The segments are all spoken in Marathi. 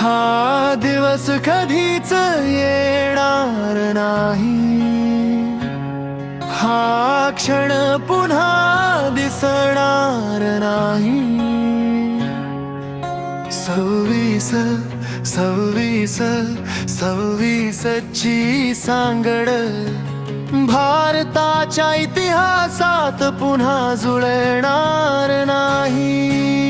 हा दिवस कधीच येणार नाही. हा क्षण पुन्हा दिसणार नाही. सव्वीस सव्वीस सव्वीसची सांगड भारताच्या इतिहासात पुन्हा जुळणार नाही.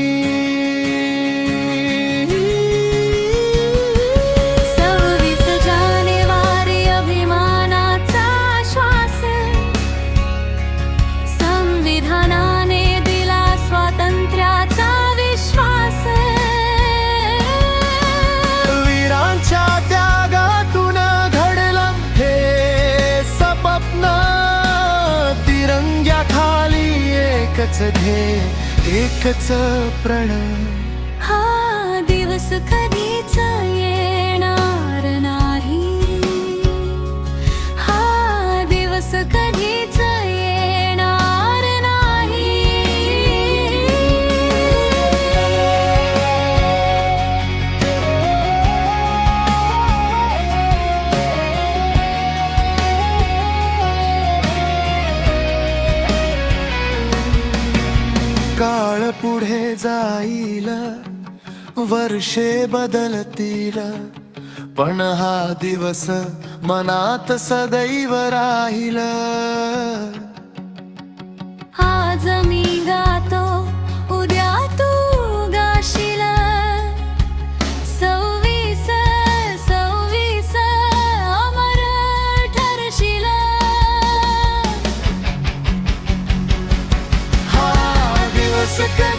एकच ध्येय एकच प्रण. हा दिवस कधीच काळ पुढे जाईल. वर्षे बदलतील. पण हा दिवस मनात सदैव राहील. しく